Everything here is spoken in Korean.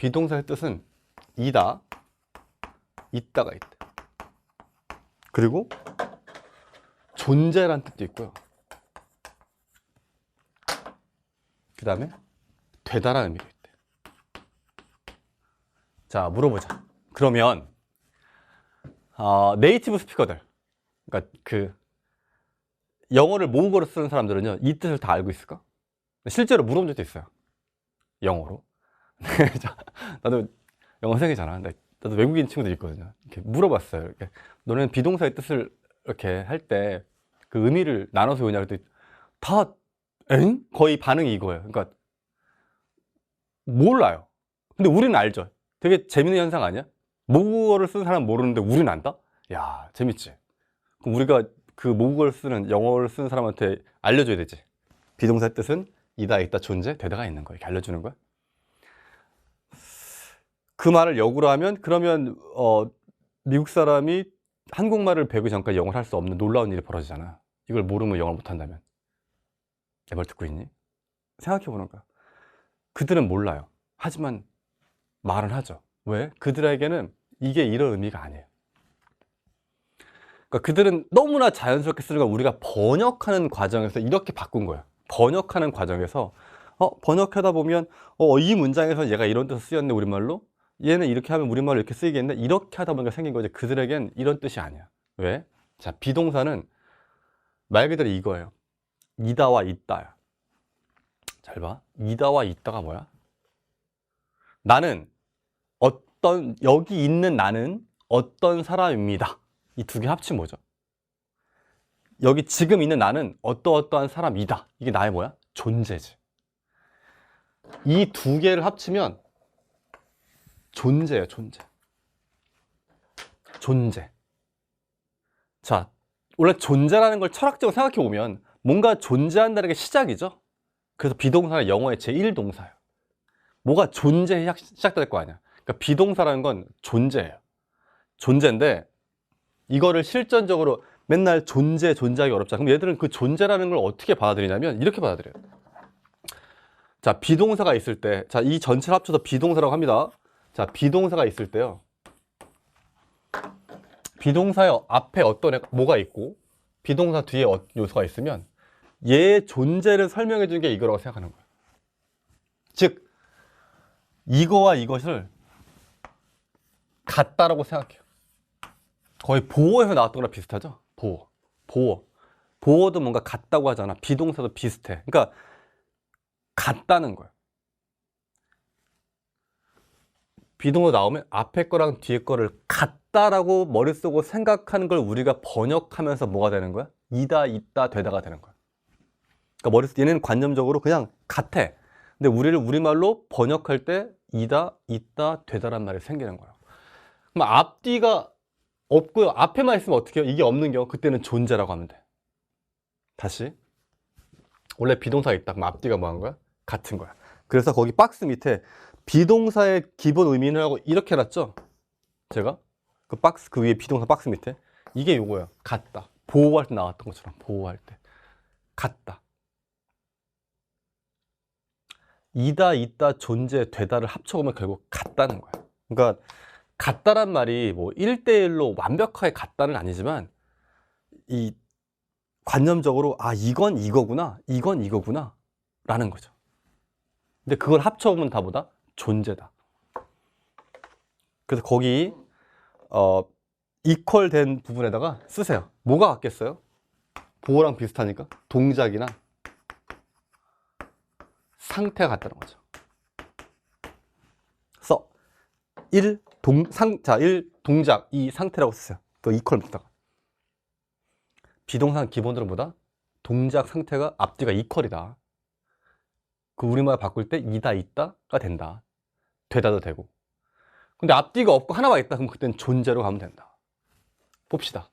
비동사의 뜻은 이다, 있다가 있대. 그리고 존재란 뜻도 있고요. 그 다음에 되다라는 의미도 있대. 자, 물어보자. 그러면 어, 네이티브 스피커들, 그러니까 그 영어를 모국어로 쓰는 사람들은요, 이 뜻을 다 알고 있을까? 실제로 물어본 적도 있어요. 영어로. 자, 나도 영어 생이잖아. 근데 나도 외국인 친구들 있거든요. 이렇게 물어봤어요. 이렇게, 너는 비동사의 뜻을 이렇게 할 때 그 의미를 나눠서 외우냐 그랬더니 다 엥? 거의 반응이 이거예요. 그러니까 몰라요. 근데 우리는 알죠. 되게 재밌는 현상 아니야? 모국어를 쓰는 사람은 모르는데 우리는 안다? 야, 재밌지. 그럼 우리가 그 모국어를 쓰는 영어를 쓰는 사람한테 알려줘야 되지. 비동사의 뜻은 이다, 있다, 존재, 되다가 있는 거야. 이렇게 알려주는 거야. 그 말을 역으로 하면 그러면 어, 미국 사람이 한국말을 배우기 전까지 영어를 할 수 없는 놀라운 일이 벌어지잖아. 이걸 모르면 영어를 못한다면. 내 말 듣고 있니? 생각해 보는 거야. 그들은 몰라요. 하지만 말은 하죠. 왜? 그들에게는 이게 이런 의미가 아니에요. 그러니까 그들은 너무나 자연스럽게 쓰는 걸 우리가 번역하는 과정에서 이렇게 바꾼 거예요. 번역하는 과정에서 어, 번역하다 보면 어, 이 문장에서 얘가 이런 뜻으로 쓰였네 우리말로 얘는 이렇게 하면 우리말로 이렇게 쓰이겠네 이렇게 하다 보니까 생긴 거지. 그들에겐 이런 뜻이 아니야. 왜? 자 비동사는 말 그대로 이거예요. 이다와 있다야. 잘봐. 이다와 있다가 뭐야? 나는 어떤 여기 있는 나는 어떤 사람입니다. 이 두 개 합치면 뭐죠? 여기 지금 있는 나는 어떠어떠한 사람이다. 이게 나의 뭐야? 존재지. 이 두 개를 합치면 존재예요, 존재. 존재. 자, 원래 존재라는 걸 철학적으로 생각해 보면 뭔가 존재한다는 게 시작이죠. 그래서 비동사는 영어의 제1동사예요. 뭐가 존재 시작, 시작될 거 아니야. 그러니까 비동사라는 건 존재예요. 존재인데 이거를 실전적으로 맨날 존재, 존재하기 어렵잖아. 그럼 얘들은 그 존재라는 걸 어떻게 받아들이냐면 이렇게 받아들여요. 자, 비동사가 있을 때, 자, 이 전체를 합쳐서 비동사라고 합니다. 자, 비동사가 있을 때요. 비동사의 앞에 어떤 애- 뭐가 있고, 비동사 뒤에 어- 요소가 있으면 얘의 존재를 설명해 주는 게 이거라고 생각하는 거예요. 즉, 이거와 이것을 같다라고 생각해요. 거의 보어에서 나왔던 거랑 비슷하죠? 보어. 보어. 보어도 뭔가 같다고 하잖아. 비동사도 비슷해. 그러니까 같다는 거예요. 비동사 나오면 앞에 거랑 뒤에 거를 같다라고 머릿속으로 생각하는 걸 우리가 번역하면서 뭐가 되는 거야? 이다, 있다, 되다가 되는 거야. 그러니까 머릿속 얘는 관념적으로 그냥 같아. 근데 우리를 우리말로 번역할 때 이다, 있다, 되다란 말이 생기는 거예요. 그럼 앞뒤가 없고요. 앞에만 있으면 어떻게 해요? 이게 없는 경우 그때는 존재라고 하면 돼. 다시. 원래 비동사가 있다. 그럼 앞뒤가 뭐 한 거야? 같은 거야. 그래서 거기 박스 밑에 비동사의 기본 의미는 하고 이렇게 해놨죠? 제가? 그 박스, 그 위에 비동사 박스 밑에. 이게 요거예요. 같다. 보호할 때 나왔던 것처럼. 보호할 때. 같다. 이다, 있다, 존재, 되다를 합쳐보면 결국 같다는 거야. 그러니까 같다란 말이 뭐 1대1로 완벽하게 같다는 아니지만 이 관념적으로 아 이건 이거구나 이건 이거구나 라는 거죠 근데 그걸 합쳐보면 다 뭐다? 존재다 그래서 거기 어 이퀄 된 부분에다가 쓰세요 뭐가 같겠어요? 보호랑 비슷하니까 동작이나 상태가 같다는 거죠 그래서 1 동, 상, 자, 1 동작, 2 상태라고 쓰세요 또 이퀄 밑에다가 비동사는 기본으로 뭐다? 동작 상태가 앞뒤가 이퀄이다. 그 우리말 바꿀 때 이다 있다가 된다. 되다도 되고. 근데 앞뒤가 없고 하나만 있다 그럼 그때는 존재로 가면 된다. 봅시다.